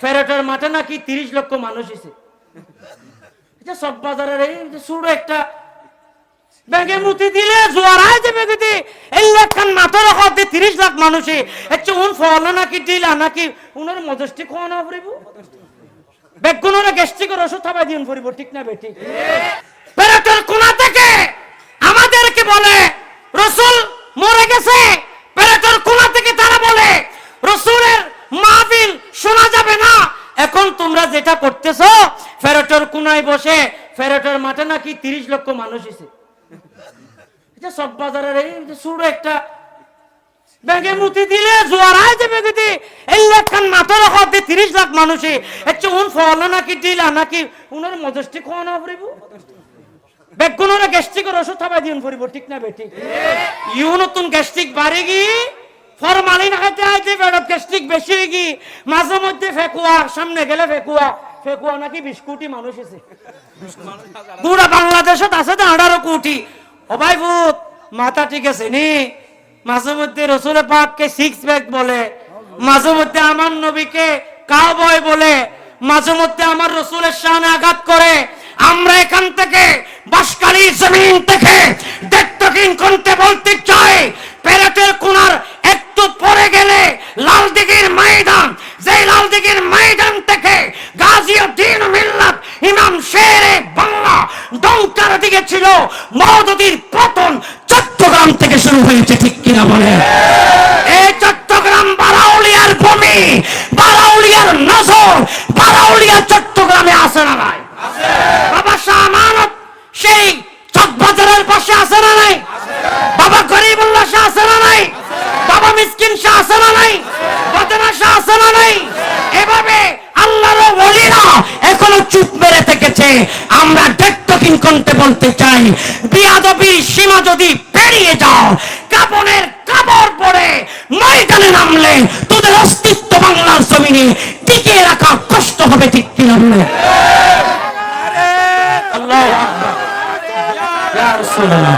ফেরটের মাঠে নাকি তিরিশ লক্ষ মানুষ এসে। সব বাজারের এই ছোট একটা। ব্যাগে মুতি দিলে জোয়ার আয় এই হতে তিরিশ লাখ মানুষে হচ্ছে উন ফল নাকি ডিলা নাকি উনার মজস্টি খাওয়ানো ফুরিব বেগুনের গ্যাস্ট্রিকের ওষুধ খাবাই দিন ফুরিব ঠিক না বেটি পেরেটের কোনা থেকে আমাদেরকে বলে রসুল মরে গেছে পেরেটের কোনা থেকে তারা বলে রসুলের মাহফিল শোনা যাবে না এখন তোমরা যেটা করতেছো ফেরটের কোনায় বসে ফেরটের মাঠে নাকি তিরিশ লক্ষ মানুষ এসে? এটা সব বাজারের এই ছোট একটা ব্যাগে মুতি দিলে জোয়ার আয় এই লাখান মাথার হতে তিরিশ লাখ মানুষে উন ফল নাকি ডিলা নাকি উনার মজস্টি খাওয়ানো ফুরিব? বেগুনের গ্যাস্ট্রিকের ওষুধ দিন ফুরিব ঠিক না বেটি ইউ নতুন গ্যাস্ট্রিক বাড়ে গি ফরমালিন খাইতে আইতে বেড়ত গ্যাস্ট্রিক বেশি হয়ে গি মাঝে মধ্যে ফেকুয়া, সামনে গেলে ফেকুয়া। ফেকুয়া নাকি বিশ কোটি মানুষ আছে। পুরা বাংলাদেশত আছে তো আঠারো কোটি। ও ভাই ভূত, মাথা ঠিক আছে নি? মাঝে মধ্যে রসুলের পাককে সিক্স প্যাক বলে। মাঝে মধ্যে আমার নবীকে কাউ বয় বলে। মাঝে মধ্যে আমার রসুলের সামনে আঘাত করে। আমরা এখান থেকে বাসকালীর জমিন থেকে দেখতে কিন করতে বলতে চাই প্যারেটের কোনার একটু পরে গেলে লাল দিঘির ময়দান যেই লাল দিঘির ময়দান থেকে গাজীউদ্দিন মিল্লাত ইমাম শেরে বাংলা ডঙ্কার দিকে ছিল মৌদুদির পতন চট্টগ্রাম থেকে শুরু হয়েছে, ঠিক কিনা বলে? এই চট্টগ্রাম বারাউলিয়ার ভূমি, বারাউলিয়ার নজর, বারাউলিয়া চট্টগ্রামে আছে না নাই? বাবা শাহ সেই চকবাজারের পাশে না নাই? বাবা শাহ না নাই? বাবা মিসকিন শাহ না নাই? বদনা শাহ না নাই? এভাবে আল্লাহর ওলিরা এখনও চুপ মেরে থেকেছে। আমরা ডেট্টকিং করতে বলতে চাই বিয়াদবির সীমা যদি পেরিয়ে যাও কাপনের কাপড় পরে ময়দানে নামলে তোদের অস্তিত্ব বাংলার জমিনে টিকিয়ে রাখা কষ্ট হবে ঠিক ইয়া রাসূলুল্লাহ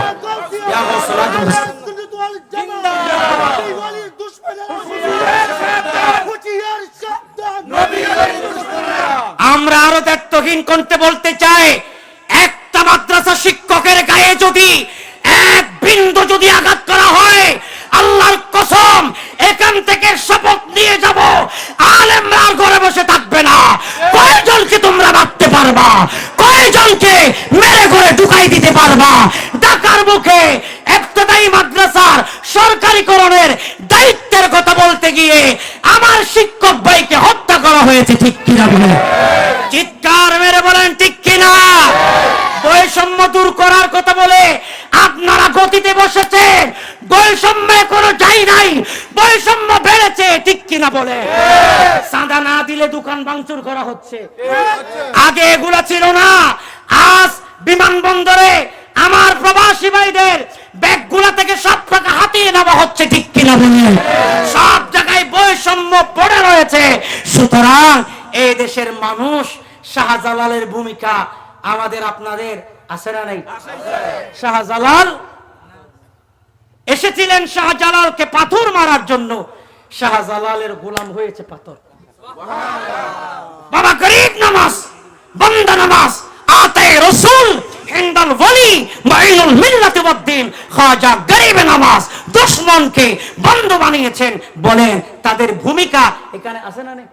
আমরা আরও দায়িত্বহীন করতে বলতে চাই শিক্ষকের গায়ে যদি এক বিন্দু যদি আঘাত করা হয়, আল্লাহর কসম, এখান থেকে শপথ নিয়ে যাব। আলেমরা ঘরে বসে থাকবে না। কয়জনকে তোমরা ভাবতে পারবা? কয়জনকে মেরে ঘরে ঢুকাই দিতে পারবা? ঢাকার মুখে একটাই মাদ্রাসার সরকারিকরণের দায়িত্বের কথা বলতে গিয়ে আমার শিক্ষক ভাইকে হত্যা করা হয়েছে ঠিক কিনা চিৎকার মেরে বলেন, ঠিক বৈষম্য দূর করার কথা বলে আপনারা গতিতে বসেছেন। বৈষম্যে কোনো যাই নাই। বৈষম্য বেড়েছে, ঠিক কিনা বলে? সাদা না দিলে দোকান ভাঙচুর করা হচ্ছে। আগে এগুলা ছিল না। আজ বিমানবন্দরে আমার প্রবাসী ভাইদের ব্যাগগুলা থেকে সব টাকা হাতিয়ে নেওয়া হচ্ছে, ঠিক কিনা বলে? সব জায়গায় বৈষম্য পড়ে রয়েছে। সুতরাং এই দেশের মানুষ শাহজালালের ভূমিকা আমাদের আপনাদের আছে না নাই? শাহজালাল এসেছিলেন শাহজালালকে পাথর মারার জন্য। শাহজালালের গোলাম হয়েছে পাথর। বাবা গরিব নামাজ, বন্ধ নামাজ, আতে রসুল, হিন্দাল ওয়ালি মাইনুল মিল্লাতে ওয়াদ্দিন, খাজা গরিব নামাজ, দুশ্মনকে বন্ধ বানিয়েছেন বলেন তাদের ভূমিকা এখানে আছে না নেই?